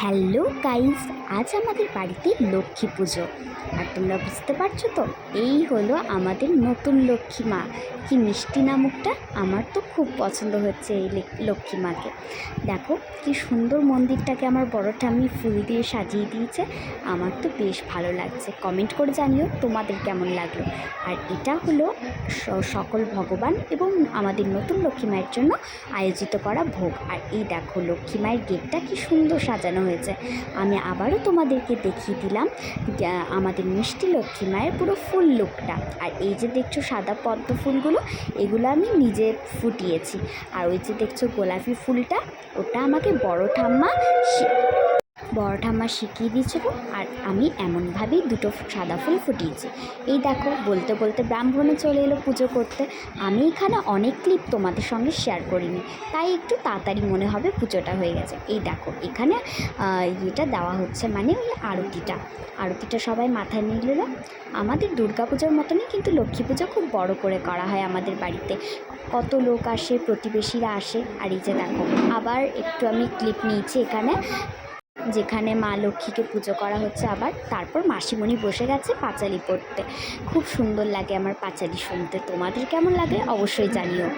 Hello guys, আজ আমাদের বাড়িতে লক্ষ্মী পুজো। আর তোমরা বুঝতে পারছ তো, এই হলো আমাদের নতুন লক্ষ্মী মা। কি মিষ্টি নামকটা আমার তো খুব পছন্দ হচ্ছে এই লক্ষ্মী মাকে। দেখো, কি সুন্দর মন্দিরটাকে আমার বড় ঠাম্মি ফুল দিয়ে সাজিয়ে দিয়েছে। আমার তো বেশ ভালো লাগছে। কমেন্ট করে জানিও তোমাদের কেমন লাগল। আর এটা হলো সকল ভগবান এবং আমাদের নতুন লক্ষ্মী মায়ের জন্য আয়োজিত করা ভোগ। আর এই দেখো, লক্ষ্মী মায়ের গেটটা কি সুন্দর সাজানো হয়েছে। আমি আবারও তোমাদেরকে দেখিয়ে দিলাম আমাদের মিষ্টি লক্ষ্মী মায়ের পুরো ফুল লুকটা। আর এই যে দেখছ সাদা পদ্ম ফুলগুলো, এগুলো আমি নিজে ফুটিয়েছি। আর ওই যে দেখছ গোলাপি ফুলটা, ওটা আমাকে বড় ঠাম্মা বড় ঠাম্মা শিখিয়ে দিয়েছিল আর আমি এমনভাবেই দুটো সাদা ফুল ফুটিয়েছি। এই দেখো, বলতে বলতে ব্রাহ্মণে চলে এলো পুজো করতে। আমি এখানে অনেক ক্লিপ তোমাদের সঙ্গে শেয়ার করিনি, তাই একটু তাড়াতাড়ি মনে হবে পুজোটা হয়ে গেছে। এই দেখো, এখানে ইয়েটা দেওয়া হচ্ছে মানে ওই আরতিটা। আরতিটা সবাই মাথায় নিল আমাদের দুর্গা পুজোর মতনই কিন্তু লক্ষ্মী পুজো খুব বড় করে করা হয় আমাদের বাড়িতে। কত লোক আসে, প্রতিবেশীরা আসে, আর এই যে দেখো, আবার একটু আমি ক্লিপ নিয়েছি এখানে। যেখানে মা লক্ষ্মীকে পুজো করা হচ্ছে আবার, তারপর মাসিমণি বসে গেছে পাঁচালি পড়তে। খুব সুন্দর লাগে আমার পাঁচালি শুনতে। তোমাদের কেমন লাগে অবশ্যই জানিও।